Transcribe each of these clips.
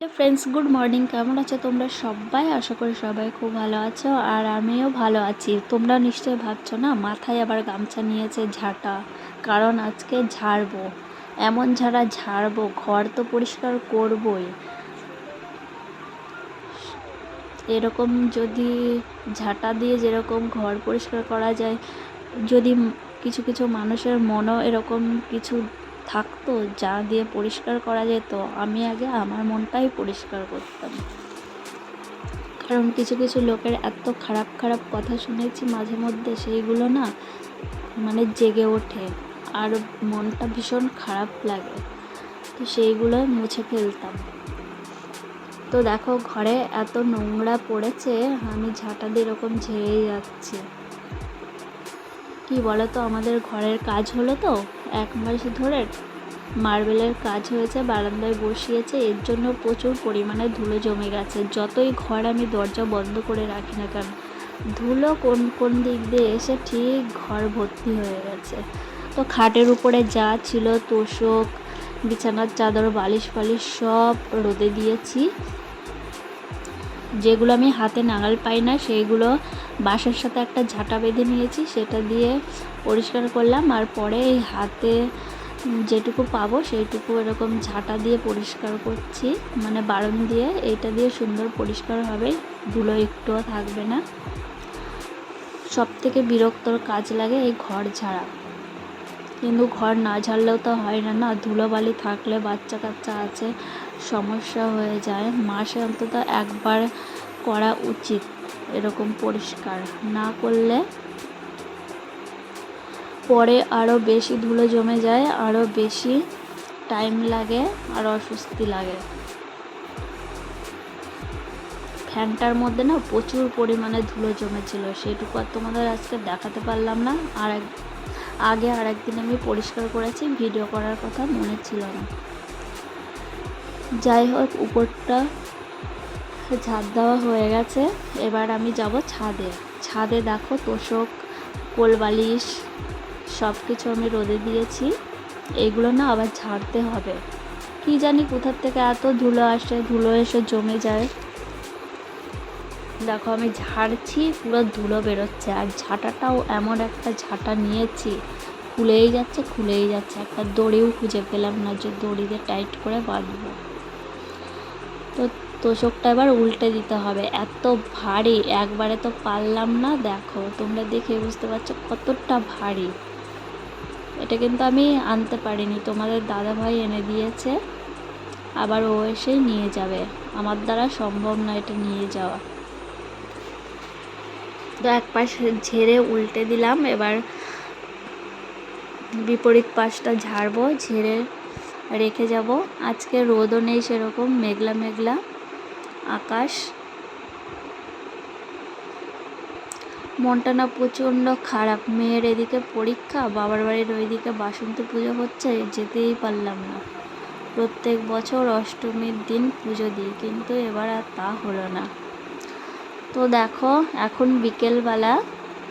Hello friends good morning কেমন আছো তোমরা সবাই? আশা করি সবাই খুব ভালো আছো আর আমিও ভালো আছি। তোমরা নিশ্চয়ই ভাবছ, না, মাথায় আবার গামছা নিয়েছে ঝাঁটা। কারণ আজকে ঝাড়বো। এমন ঝাড়া ঝাড়বো, ঘর তো পরিষ্কার করবই। এরকম যদি ঝাঁটা দিয়ে যেরকম ঘর পরিষ্কার করা যায়, যদি কিছু কিছু মানুষের মনও এরকম কিছু থাকতো, যা দিয়ে পরিষ্কার করা যেত, আমি আগে আমার মনটাই পরিষ্কার করতাম। কারণ কিছু কিছু লোকের এত খারাপ খারাপ কথা শুনেছি মাঝে মধ্যে, সেইগুলো না মানে জেগে ওঠে আর মনটা ভীষণ খারাপ লাগে। তো সেইগুলো মুছে ফেলতাম। তো দেখো, ঘরে এত নোংরা পড়েছে, আমি ঝাঁটা দিয়ে এরকম ঝেড়ে যাচ্ছি। কি বলো তো আমাদের ঘরের কাজ হলো তো। এক মাস ধরে মার্বেলের কাজ হয়েছে, বারান্দায় বসিয়েছে, এর জন্য প্রচুর পরিমাণে ধুলো জমে গেছে। যতই ঘর আমি দরজা বন্ধ করে রাখি না কেন, ধুলো কোন কোন দিক দিয়ে এসে ঠিক ঘর ভর্তি হয়ে গেছে। তো খাটের উপরে যা ছিল তোষক, বিছানার চাদর বালিশ ফালিশ সব রোদে দিয়েছি। যেগুলো আমি হাতে নাগাল পাই না, সেইগুলো বাঁশের সাথে একটা ঝাঁটা বেঁধে নিয়েছি, সেটা দিয়ে পরিষ্কার করলাম আর পরে এই হাতে যেটুকু পাবো সেইটুকু এরকম ঝাঁটা দিয়ে পরিষ্কার করছি। মানে বারণ দিয়ে এইটা দিয়ে সুন্দর পরিষ্কার হবে, ধুলো একটুও থাকবে না। সব থেকে বিরক্তর কাজ লাগে এই ঘর ঝাড়া। কিন্তু ঘর না ঝাড়লেও তো হয় না না ধুলোবালি থাকলে বাচ্চা কাচ্চা আছে সমস্যা হয়ে যায়। মাসে অন্তত একবার করা উচিত এরকম পরিষ্কার। না করলে পরে আরও বেশি ধুলো জমে যায় আরও বেশি টাইম লাগে, আর অস্বস্তি লাগে। ফ্যানটার মধ্যে না প্রচুর পরিমাণে ধুলো জমেছিল। সেটুকু আর তোমাদের আজকে দেখাতে পারলাম না। আর এক আগে আর একদিন আমি পরিষ্কার করেছি, ভিডিও করার কথা মনে ছিল না। যাই হোক উপরটা ঝাড় দেওয়া হয়ে গেছে। এবার আমি যাব ছাদে। ছাদে দেখো তোষক, কোলবালিশ সব কিছু আমি রোদে দিয়েছি। এগুলো না আবার ঝাড়তে হবে। কি জানি কোথার থেকে এত ধুলো আসে, ধুলো এসে জমে যায়। দেখো আমি ঝাড়ছি, পুরো ধুলো বেরোচ্ছে। আর ঝাঁটাটাও এমন একটা ঝাঁটা নিয়েছি, খুলেই যাচ্ছে খুলেই যাচ্ছে। একটা দড়িও খুঁজে পেলাম না যে দড়িতে টাইট করে বাঁধবো। তো তোষকটা এবার উল্টে দিতে হবে। এত ভারী, একবারে তো পারলাম না, দেখো, তোমরা দেখে বুঝতে পারছ কতটা ভারী। এটা কিন্তু আমি আনতে পারিনি, তোমাদের দাদাভাই এনে দিয়েছে, আবার ও এসে নিয়ে যাবে। আমার দ্বারা সম্ভব না এটা নিয়ে যাওয়া। তো এক পাশ ঝেড়ে উল্টে দিলাম, এবার বিপরীত পাশটা ঝাড়বো, ঝেড়ে রেখে যাব। আজকে রোদও নেই সেরকম, মেঘলা মেঘলা আকাশ। মনটা না প্রচণ্ড খারাপ। মেয়ের এদিকে পরীক্ষা, বাবার বাড়ির ওইদিকে বাসন্তী পুজো হচ্ছে, যেতেই পারলাম না। প্রত্যেক বছর অষ্টমীর দিন পুজো দিই, কিন্তু এবার আর তা হলো না। তো দেখো, এখন বিকেলবেলা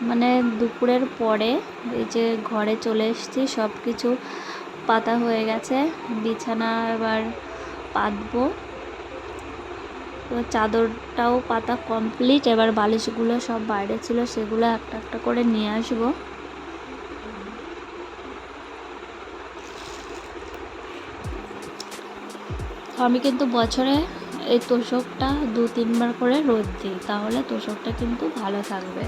মানে দুপুরের পরে, এই যে ঘরে চলে এসেছি সব কিছু পাতা হয়ে গেছে, বিছানা এবার পাতবো। তো চাদরটাও পাতা কমপ্লিট এবার বালিশগুলো সব বাইরে ছিল, সেগুলো একটা একটা করে নিয়ে আসব। আমি কিন্তু বছরে এই তোষকটা দু তিনবার করে রোদ দিই, তাহলে তোষকটা কিন্তু ভালো থাকবে।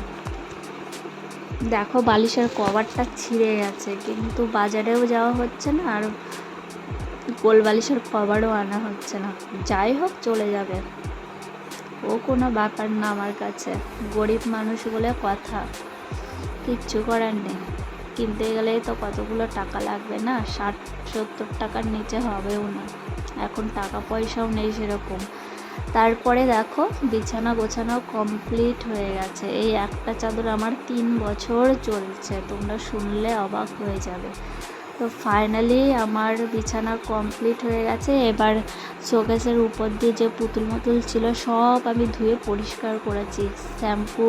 দেখো বালিশের কভারটা ছিঁড়ে গেছে, কিন্তু বাজারেও যাওয়া হচ্ছে না আর গোল বালিশের কভারও আনা হচ্ছে না। যাই হোক, চলে যাবে। ও কোনো ব্যাপার না আমার কাছে। গরিব মানুষ বলে কথা। কিচ্ছু করার নেই। কিনতে গেলেই তো কতগুলো টাকা লাগবে না? ষাট, সত্তর টাকার নিচে হবেও না। এখন টাকা পয়সাও নেই সেরকম। তারপরে দেখো বিছানা গোছানো কমপ্লিট হয়ে গেছে। এই একটা চাদর আমার তিন বছর চলছে, তোমরা শুনলে অবাক হয়ে যাবে। তো ফাইনালি আমার বিছানা কমপ্লিট হয়ে গেছে। এবার শোকেসের উপর দিয়ে যে পুতুল মুতুল ছিল, সব আমি ধুয়ে পরিষ্কার করেছি। শ্যাম্পু,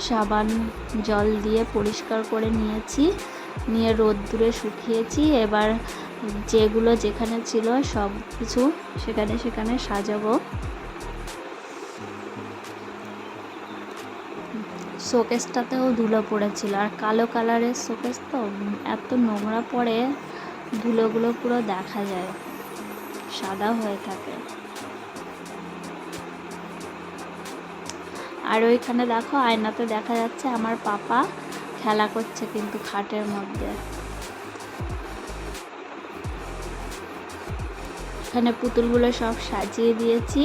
সাবান, জল দিয়ে পরিষ্কার করে নিয়েছি। নিয়ে রোদ্দুরে শুকিয়েছি। এবার যেগুলো যেখানে ছিল সব কিছু সেখানে সেখানে সাজাবো। শোকেসটাতেও ধুলো পড়েছিল। আর কালো কালারের শোকেস তো এত নোংরা পড়ে, ধুলোগুলো পুরো দেখা যায়। সাদা হয়ে থাকে। আর ওইখানে দেখো, আয়নাতে দেখা যাচ্ছে আমার পাপা খেলা করছে কিন্তু খাটের মধ্যে। এখানে পুতুলগুলো সব সাজিয়ে দিয়েছি।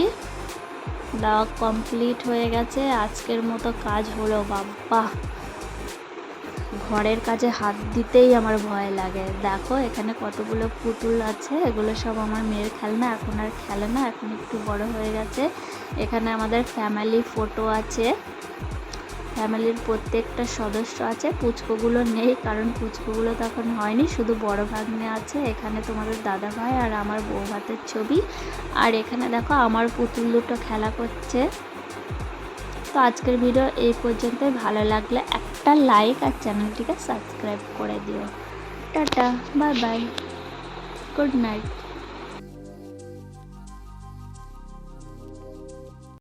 দেওয়া কমপ্লিট হয়ে গেছে। আজকের মতো কাজ হলো বাবা ঘরের কাজে হাত দিতেই আমার ভয় লাগে। দেখো, এখানে কতগুলো পুতুল আছে। এগুলো সব আমার মেয়ের খেলনা, এখন আর খেলে না, এখন একটু বড় হয়ে গেছে। এখানে আমাদের ফ্যামিলি ফটো আছে। ফ্যামিলির প্রত্যেকটা সদস্য আছে, পুচকোগুলো নেই, কারণ পুচকোগুলো তখন হয়নি, শুধু বড় ভাগ্নে আছে, এখানে তোমাদের দাদা ভাই আর আমার বউ ভাতের ছবি। আর এখানে দেখো আমার পুতুল দুটো খেলা করছে। তো আজকের ভিডিও এই পর্যন্তই, ভালো লাগলে একটা লাইক আর চ্যানেলটিকে সাবস্ক্রাইব করে দিও। Tata bye bye good night